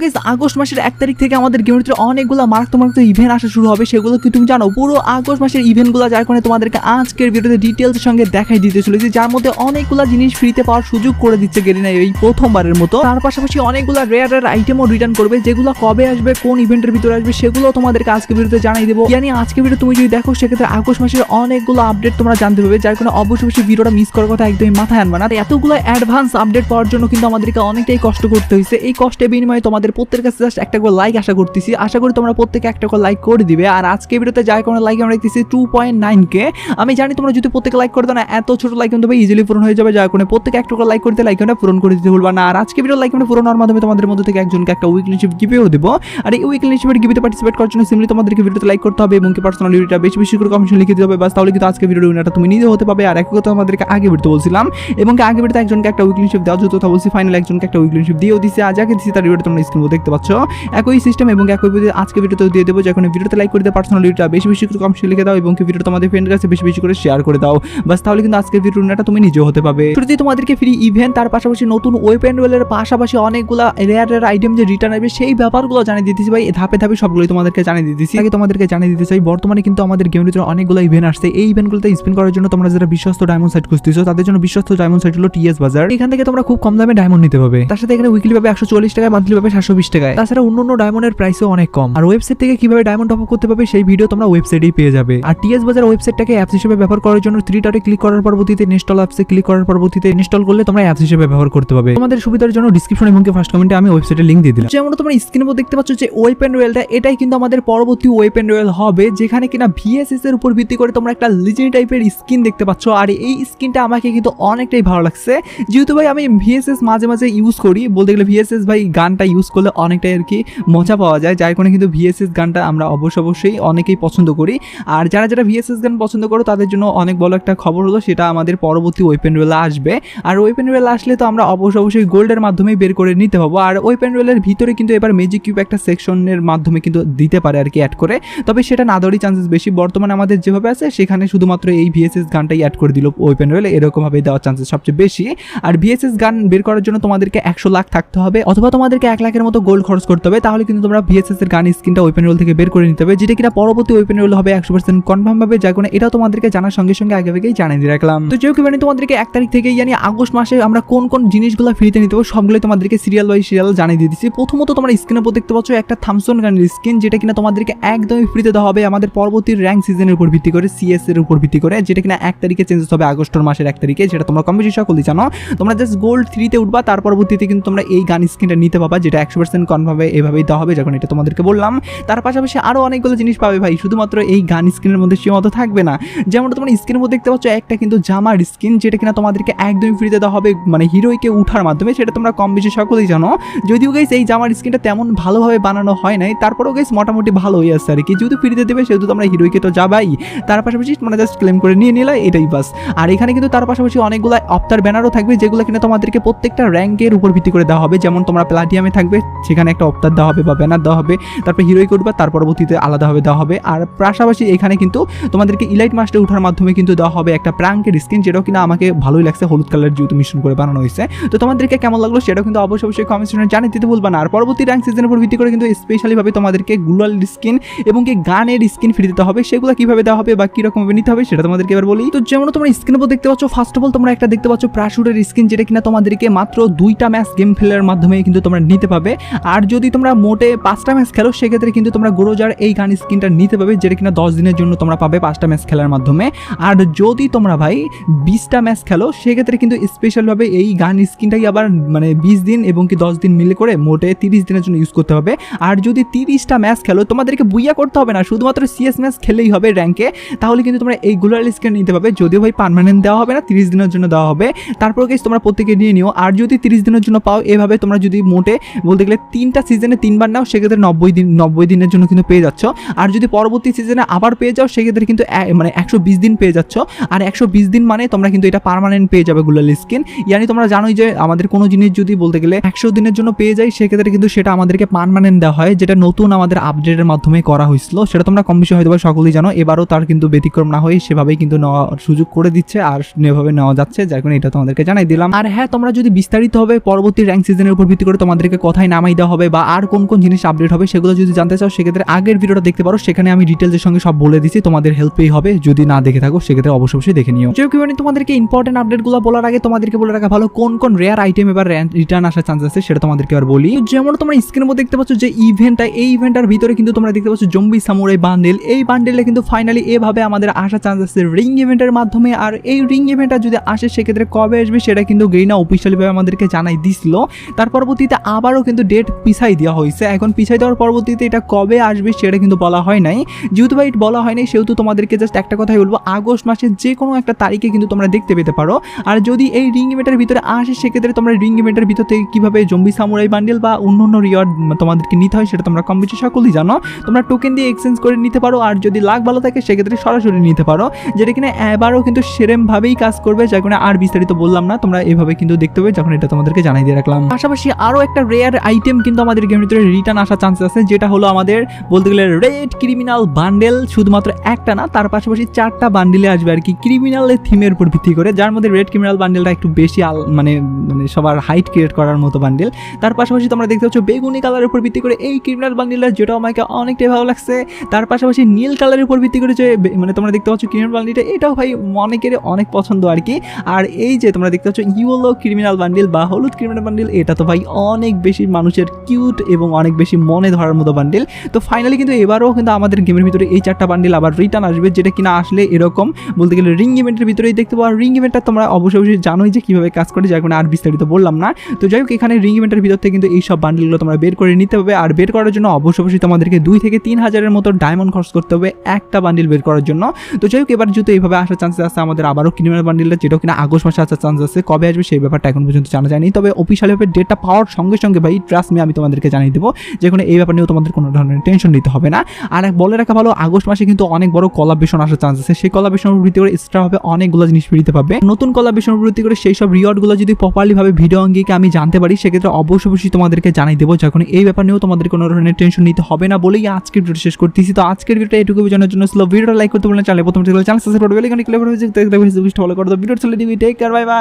Guess August মাসের এক তারিখ থেকে আমাদের গেমের ভিতরে অনেকগুলো মারাত্মক মারাত্মক ইভেন্ট আসা শুরু হবে। সেগুলো কি তুমি জানো? পুরো আগস্ট মাসের ইভেন্টগুলো যার কারণে তোমাদেরকে আজকের ভিডিওতে ডিটেলস সঙ্গে দেখাই দিতে চলেছি, যার মধ্যে অনেকগুলো জিনিস ফ্রিতে পাওয়ার সুযোগ করে দিচ্ছে গেরিনা এই প্রথমবারের মতো। তার পাশাপাশি অনেকগুলো রেয়ার রেয়ার আইটেমও রিটার্ন করবে, যেগুলো কবে আসবে, কোন ইভেন্টের ভিতরে আসবে সেগুলো তোমাদেরকে আজকে ভিডিওতে জানাই দেবো। জানি আজকে ভিডিও তুমি যদি দেখো, সেক্ষেত্রে আগস্ট মাসের অনেকগুলো আপডেট তোমরা জানতে পারবে, যার কারণে অবশ্যই অবশ্যই ভিডিওটা মিস করার কথা একদমই মাথায় আনবে না। এতগুলো অ্যাডভান্স আপডেট পাওয়ার জন্য কিন্তু আমাদেরকে অনেকটাই কষ্ট করতে হয়েছে। এই কষ্টের বিনিময়ে তোমাদের প্রত্যেকের কাছে জাস্ট একটা করে লাইক আশা করতেছি। আশা করি তোমরা প্রত্যেকে একটা করে লাইক করে দিবে। আর আজকে ভিডিওতে যাই কারণে লাইক আমরা দেখতেছি টু পয়েন্ট নাইন কে আমি জানি তোমরা যদি প্রত্যেকে লাইক করে না, এত ছোট লাইক কিন্তু ইজিলি পূরণ হয়ে যাবে। যার কারণে প্রত্যেকে একটা করে লাইক করতে লাইক আমরা পূরণ করে দিতে ভুলবা না। আর আজকে ভিডিও লাইক পূরণ হওয়ার মাধ্যমে তোমাদের মধ্যে থেকে একজনকে একটা উইকলিশিপ গিফেও দেবো। আর এই উইকলি উইকলিশিপের গিফটে পার্টিসিপেট করার জন্য সিম্পলি তোমাদেরকে ভিডিওতে লাইক করতে হবে এবং কি পার্সোনাল ভিডিওটা বেশি বেশি করে কমেন্ট লিখে দিতে হবে। বাস তাহলে কিন্তু আজকে ভিডিও উইনারটা তুমি নিজে হতে পাবে। আর এক কথা আমাদেরকে আগে ভিডিওতে বলছিলাম, এবং আগে ভিডিওতে একজনকে একটা উইকলিশিপ দেওয়া যেত কথা বলছি ফাইনাল একজনকে একটা উইকলিশিপ দিয়েও দিছে। আর যাকে দিছি তার ভিডিওটা তোমরা স্ক্রিনে দেখতে পাচ্ছ। একই সিস্টেম এবং একই ভিডিও আজকে ভিডিওতে দিয়ে দেবো যখন ভিডিওতে লাইক করে দিতে পার্সোনাল ভিডিওটা বেশি বেশি করে কমেন্ট লিখে দাও এবং ভিডিও তোমাদের ফ্রেন্ডের কাছে বেশি বেশি করে শেয়ার করে দাও। বাস তাহলে কিন্তু আজকের ভিডিও উইনারটা তুমি নিজেও হতে পাবে। শুরুতে তোমাদেরকে ফ্রি ইভেন্ট তার পাশাপাশি নতুন ওয়েপেন রোলের পাশাপাশি অনেকগুলো রেয়ার রেয়ার আইটেম যে রিটার্ন আসবে, সেই ব্যাপারগুলো জানিয়ে দিতেছি ভাই। ধাপে ধাপে সবগুলোই তোমাদেরকে জানিয়ে দিতেছি আগে তোমাদেরকে জানিয়ে দিতে চাই, বর্তমানে কিন্তু আমাদের গেমের ভিতরে অনেকগুলো ইভেন্ট আসছে। এই ইভেন্টগুলোতে স্পিন করার জন্য তোমরা যারা বিশ্বস্ত ডায়মন্ড সাইট খুঁজতেছো, তাদের জন্য বিশ্বস্ত ডায়মন্ড সাইট হলো টিএস বাজার এখান থেকে তোমরা খুব কম দামে ডায়মন্ড নিতে পাবে তার সাথে এখানে উইকলি পাবে একশো চল্লিশ টাকায় মান্থলি পাবে বিশ টাকায়। তাছাড়া অন্য অন্য ডায়মন্ডের প্রাইসও অনেক কম। আর ওয়েবসাইট থেকে কীভাবে ডায়মন্ড করতে পারবে সেই ভিডিও তোমরা ওয়েবসাইটেই পেয়ে যাবে। আর টিএস বাজার ওয়েবসাইটটাকে অ্যাপস হিসেবে ব্যবহার করার জন্য থ্রি ক্লিক করার পরবর্তীতে ইনস্টল অ্যাপসে ক্লিক করার পরবর্তীতে ইনস্টল করলে তোমরা অ্যাপস হিসেবে ব্যবহার করতে পারবে। তোমাদের সুবিধার জন্য ডিসক্রিপশন এবং ফার্স্ট কমেন্টে আমি লিঙ্ক দিয়ে দিলাম। যেমন তোমরা স্ক্রিনে দেখতে পাচ্ছ যে রয়েলটা এটাই কিন্তু আমাদের পরবর্তী ওয়েপেন রয়েল হবে, যেখানে কিনা ভিএসএস এর উপর ভিত্তি করে তোমরা একটা লিজেন্ড টাইপের স্কিন দেখতে পাচ্ছ। আর এই স্কিনটা আমাকে কিন্তু অনেকটাই ভালো লাগছে। যেহেতু ভাই আমি ভিএসএস মাঝে মাঝে ইউজ করি, বলতে গেলে ভিএসএস ভাই গানটা ইউজ করলে অনেকটাই আর কি মজা পাওয়া যায়। যার কারণে কিন্তু ভিএসএস গানটা আমরা অবশ্য অবশ্যই অনেকেই পছন্দ করি। আর যারা যারা ভিএসএস গান পছন্দ করো, তাদের জন্য অনেক বড় একটা খবর হলো, সেটা আমাদের পরবর্তী ওয়েপেন রোয়েল আসবে। আর ওয়েপেন রোয়েল আসলে তো আমরা অবশ্য অবশ্যই গোল্ডের মাধ্যমেই বের করে নিতে পাবো। আর ওয়েপেন রোয়েলের ভিতরে কিন্তু এবার মেজিক কিউব একটা সেকশনের মাধ্যমে কিন্তু দিতে পারে আর কি অ্যাড করে। তবে সেটা না দেওয়ারই চান্সেস বেশি। বর্তমানে আমাদের যেভাবে আছে, সেখানে শুধুমাত্র এই ভিএসএস গানটাই অ্যাড করে দিল ওয়েপেন রোয়েল এরকমভাবে দেওয়ার চান্সেস সবচেয়ে বেশি। আর ভিএসএস গান বের করার জন্য তোমাদেরকে একশো লাখ থাকতে হবে, অথবা তোমাদেরকে এক লাখের মতো গোল্ড খরচ করতে হবে, তাহলে কিন্তু তোমরা ভিএসএস এর গান স্ক্রিনটা ওপেন রোল থেকে বের করে নিতে হবে, যেটা কিনা পরবর্তী ওপেন রোল হবে একশো পার্সেন্ট কনফার্ম ভাবে, যার কারণে এটাও তোমাদেরকে জানার সঙ্গে সঙ্গে আগে থেকেই জানিয়ে দিয়ে রাখলাম। তো যেহেতু মানে তোমাদেরকে এক তারিখ থেকেই জানি আগস্ট মাসে আমরা কোন কোন জিনিসগুলো ফ্রিতে নিতে পারব সবগুলো তোমাদেরকে সিরিয়াল বাই সিরিয়াল জানিয়ে দিয়ে দিচ্ছি। প্রথমত তোমরা স্ক্রিনের উপর দেখতে পাচ্ছ একটা থামসন গানের স্কিন যেটা কিনা তোমাদেরকে একদমই ফ্রিতে দেওয়া হবে আমাদের পরবর্তী র্যাঙ্ক সিজনের উপর ভিত্তি করে সিএস এর উপর ভিত্তি করে, যেটা কিনা এক তারিখে চেঞ্জেস হবে আগস্টের মাসের এক তারিখে, যেটা তোমরা কম বেশি সকলেই জানো। তোমরা জাস্ট গোল্ড থ্রিতে উঠবা, তার পরবর্তীতে কিন্তু তোমরা এই গান স্কিনটা নিতে পাবা, যেটা একশো পার্সেন্ট কনভাবে এভাবেই দেওয়া হবে যখন এটা তোমাদেরকে বললাম। তার পাশাপাশি আরও অনেকগুলো জিনিস পাবে ভাই, শুধুমাত্র এই গান স্কিনের মধ্যে সীমাবদ্ধ থাকবে না। যেমন তোমরা স্ক্রিনের মধ্যে দেখতে পাচ্ছ, একটা কিন্তু জামার স্কিন যেটা কিনা তোমাদেরকে একদমই ফ্রিতে দেওয়া হবে মানে হিরোইকে উঠার মাধ্যমে, সেটা তোমরা কম বেশি সকলেই জানো। যদিও গাইস এই জামার স্কিনটা তেমন ভালোভাবে বানানো হয় নাই, তারপরেও গাইস মোটামুটি ভালোই আছে আর কি। যেহেতু ফ্রিতে দেবে, সেহেতু তোমরা হিরোইকে তো যাবাই। তার পাশাপাশি তোমরা জাস্ট ক্লেম করে নিয়ে নিলে, এটাই বাস। আর এখানে কিন্তু তার পাশাপাশি অনেকগুলো অফতার ব্যানারও থাকবে, যেগুলো কিনা তোমাদেরকে প্রত্যেকটা র্যাঙ্কের উপর ভিত্তি করে দেওয়া হবে। যেমন তোমরা প্লাটিয়ামে থাকবে সেখানে একটা অফতার দেওয়া হবে বা ব্যানার দেওয়া হবে, তারপর হিরোইকে উঠবে তার পরবর্তীতে আলাদাভাবে দেওয়া হবে। আর পাশাপাশি এখানে কিন্তু তোমাদেরকে ইলাইট মাস্টার উঠার মাধ্যমে কিন্তু দেওয়া হবে একটা প্রাঙ্কের স্কিন যেটাও কিনা আমাকে ভালোই লাগছে, হলুদ কালার যেহেতু মিশ্রণ করে বানানো হয়েছে। তো তোমাদেরকে কেমন লাগল সেটাও কিন্তু অবশ্যই অবশ্যই কমেন্ট সেকশনে জানিয়ে দিতে ভুলবা না। আর পরবর্তী র্যাঙ্ক সিজনের উপর ভিত্তি করে কিন্তু স্পেশালিভাবে তোমাদেরকে গ্লোয়াল স্কিন এবং কি গানের স্কিন ফ্রি দিতে হবে, সেগুলো কীভাবে দেওয়া হবে বা কীরকমভাবে নিতে হবে সেটা তোমাদেরকে এবার বলি। তো যেমন তোমরা স্ক্রিনের উপর দেখতে পাচ্ছ ফার্স্ট অফ অল তোমরা একটা দেখতে পাচ্ছ প্রাশুরের স্কিন যেটা কিনা তোমাদেরকে মাত্র দুইটা ম্যাচ গেম খেলার মাধ্যমে কিন্তু তোমরা নিতে পাবে আর যদি তোমরা মোটে পাঁচটা ম্যাচ খেলো, সেক্ষেত্রে কিন্তু তোমরা গোরোজার এই গান স্কিনটা নিতে পাবে যেটা কিনা দশ দিনের জন্য তোমরা পাবে পাঁচটা ম্যাচ খেলার মাধ্যমে। আর যদি তোমরা ভাই বিশটা ম্যাচ খেলো, সেক্ষেত্রে কিন্তু স্পেশালভাবে এই গান স্কিনটাই আবার মানে বিশ দিন এবং কি দশ দিন মিলে করে মোটে তিরিশ দিনের জন্য ইউজ করতে হবে। আর যদি তিরিশটা ম্যাচ খেলো, তোমাদেরকে বুইয়া করতে হবে না, শুধুমাত্র সিএস ম্যাচ খেলেই হবে র্যাঙ্কে তাহলে কিন্তু তোমরা এই গুলার স্কিন নিতে পারবে, যদিও ভাই পার্মানেন্ট দেওয়া হবে না, তিরিশ দিনের জন্য দেওয়া হবে। তারপর গেছে তোমরা প্রত্যেকে নিয়ে নিও। আর যদি তিরিশ দিনের জন্য পাও, এভাবে তোমরা যদি মোটে বলতে গেলে তিনটা সিজনে তিনবার নাও, সেক্ষেত্রে নব্বই দিন, নব্বই দিনের জন্য কিন্তু পেয়ে যাচ্ছ। আর যদি পরবর্তী সিজনে আবার পেয়ে যাও, সেক্ষেত্রে কিন্তু মানে একশো বিশ দিন পেয়ে যাচ্ছ। আর একশো বিশ দিন মানে তোমরা কিন্তু এটা পারমানেন্ট পেয়ে যাবে গুলাল স্কিন ইয়ানি, তোমরা জানোই যে আমাদের কোনো জিনিস যদি বলতে গেলে একশো দিনের জন্য পেয়ে যাই, সেক্ষেত্রে কিন্তু সেটা আমাদেরকে পার্মানেন্ট দেওয়া হয়, যেটা নতুন আমাদের আপডেটের মাধ্যমে করা হয়েছিল। সেটা তোমরা কম বেশি হয়তো সকলেই জানো। এবারও তার কিন্তু ব্যতিক্রম না হয়ে সেভাবেই কিন্তু নেওয়ার সুযোগ করে দিচ্ছে আর এভাবে নেওয়া যাচ্ছে, যার কারণে এটা তোমাদেরকে জানাই দিলাম। আর হ্যাঁ তোমরা যদি বিস্তারিত হবে পরবর্তী র্যাঙ্ক সিজনের উপর ভিত্তি করে তোমাদেরকে কথাই কোথায় নামাই দেওয়া হবে বা আর কোন কোন জিনিস আপডেট হবে সেগুলো যদি জানতে চাও, সেক্ষেত্রে আগের ভিডিওটা দেখতে পারো। সেখানে আমি ডিটেলসের সঙ্গে সব বলে দিচ্ছি তোমাদের হেল্পেই হবে। যদি না দেখে থাকো, সেক্ষেত্রে অবশ্যই অবশ্যই দেখে নিও। যেহেতু মানে তোমাদেরকে ইম্পর্টেন্ট আপডেটগুলো বলার আগে তোমাদেরকে বলে রাখা ভালো, কোন কোন রেয়ার আইটেম এবার রিটার্ন আসার চান্স আছে সেটা তোমাদেরকে এবার বলি। যেমন তোমরা স্ক্রিনের মধ্যে দেখতে পাচ্ছ যে ইভেন্টটা এই ইভেন্টটার ভিতরে কিন্তু তোমরা দেখতে পাচ্ছ জম্বি সামুরাই বান্ডেল এই বান্ডেলে কিন্তু ফাইনালি এভাবে আমাদের আসার চান্স আছে রিং ইভেন্টের মাধ্যমে। আর এই রিং ইভেন্টটা যদি আসে, সেক্ষেত্রে কবে আসবে সেটা কিন্তু গেইনা অফিসিয়ালিভাবে আমাদেরকে জানাই দিছিল। তার পরবর্তীতে আবারও কিন্তু ডেট পিছাই দেওয়া হয়েছে। এখন পিছাই দেওয়ার পরবর্তীতে এটা কবে আসবে সেটা কিন্তু বলা হয় নাই। যেহেতু ভাই বলা হয় নাই, সেহেতু তোমাদেরকে জাস্ট একটা কথাই বলব, আগস্ট মাসের যে কোনো একটা তারিখে কিন্তু তোমরা দেখতে পেতে পারো। আর যদি এই রিং ইভেন্টের ভিতরে আসে, সেক্ষেত্রে তোমরা রিং ইভেন্টের ভিতর থেকে কীভাবে জম্বি সামুরাই বান্ডেল বা অন্য অন্য রিওয়ার্ড তোমাদেরকে নিতে হয় সেটা তোমরা কম বেশি সকলেই জানো। তোমরা টোকেন দিয়ে এক্সচেঞ্জ করে নিতে পারো, আর যদি লাখ ভালো থাকে, সেক্ষেত্রে সরাসরি নিতে পারো। যেটা কিনা এবারও কিন্তু সেরমভাবেই কাজ করবে কারণে আর বিস্তারিত বললাম না, তোমরা এভাবে কিন্তু দেখতে পাবে যখন এটা তোমাদেরকে জানাই দিয়ে রাখলাম। পাশাপাশি আরও একটা রেয়ার আইটেম কিন্তু আমাদের গেমের ভিতরে রিটার্ন আসার চান্স আছে, যেটা হলো আমাদের বলতে গেলে রেড ক্রিমিনাল বান্ডেল শুধুমাত্র একটা না, তার পাশাপাশি চারটা বান্ডেলে আসবে আর কি ক্রিমিনালের থিমের উপর ভিত্তি করে, যার মধ্যে রেড ক্রিমিনাল বান্ডেলটা একটু বেশি আল- মানে মানে সবার হাইট ক্রিয়েট করার মতো বান্ডেল তার পাশাপাশি তোমরা দেখতে পাচ্ছ বেগুনি কালারের উপর ভিত্তি করে এই ক্রিমিনাল বান্ডেলটা যেটা আমাকে অনেকটাই ভালো লাগছে। তার পাশাপাশি নীল কালারের উপর ভিত্তি করে যে মানে তোমরা দেখতে পাচ্ছ ক্রিমিনাল বান্ডেলটা এটাও ভাই অনেকের অনেক পছন্দ আর কি। আর এই যে তোমরা দেখতে পাচ্ছ ইউলো ক্রিমিনাল বান্ডেল বা হলুদ ক্রিমিনাল বান্ডেল এটা তো ভাই অনেক বেশি মানুষের কিউট এবং অনেক বেশি মনে ধরার মতো বান্ডিল তো ফাইনালি কিন্তু এবারও কিন্তু আমাদের গেমের ভিতরে এই চারটা বান্ডিল আবার রিটার্ন আসবে, যেটা কিনা আসলে এরকম। বলতে গেলে রিং ইভেন্টের ভিতরেই দেখতে পাওয়া। রিং ইভেন্টটা তোমরা অবশ্যই অবশ্যই জানোই যে কীভাবে কাজ করে, যার কারণে আর বিস্তারিত বললাম না। তো যাই হোক, এখানে রিং ইভেন্টের ভিতর থেকে কিন্তু এই সব বান্ডেলগুলো তোমরা বের করে নিতে হবে। আর বের করার জন্য অবশ্যই অবশ্যই তোমাদেরকে দুই থেকে তিন হাজারের মতো ডায়মন্ড খরচ করতে হবে একটা বান্ডিল বের করার জন্য। তো যাই হোক, এবার যেহেতু এইভাবে আসার চান্সেস আছে, আমাদের আবারও ক্রিমিনাল বান্ডিলটা যেটাও কিনা আগস্ট মাসে আসার চান্স আছে। কবে আসবে সেই ব্যাপারটা এখন পর্যন্ত জানা যায়নি। তবে অফিসিয়ালিভাবে ডেটটা পাওয়ার সঙ্গে সঙ্গে ভাই ট্রাস্ট মি আমি তোমাদেরকে জানিয়ে দেবো যে কোনো এই ব্যাপার নিয়েও তোমাদের কোনো ধরনের টেনশন নিতে হবে না। আর বলে রাখা ভালো, আগস্ট মাসে কিন্তু অনেক বড় কলাবেশন আসার চান্স আছে। সেই কলাবেশন ভিত্তি করে এক্সট্রা হবে অনেকগুলো জিনিস ফ্রিতে পাবে। নতুন কলাবেশন ভিত্তি করে সেই সব রিওয়ার্ডগুলো যদি প্রপারলি ভাবে ভিডিও অঙ্গিকে আমি জানতে পারি, সেক্ষেত্রে অবশ্যই অবশ্যই তোমাদেরকে জানাই দেবো যখন এই ব্যাপার নিয়েও তোমাদের কোনো ধরনের টেনশন নিতে হবে না বলেই আজকের ভিডিও শেষ করতেছি। তো আজকের ভিডিওটা এটুকু জানার জন্য স্লো ভিডিওটা লাইক করতে বললেন চ্যানেল প্রথম চ্যানেল সাবস্ক্রাইব করে বেল আইকন ক্লিক করে ফলো করে দাও ভিডিও চলে দিবি টেক কেয়ার বাই বাই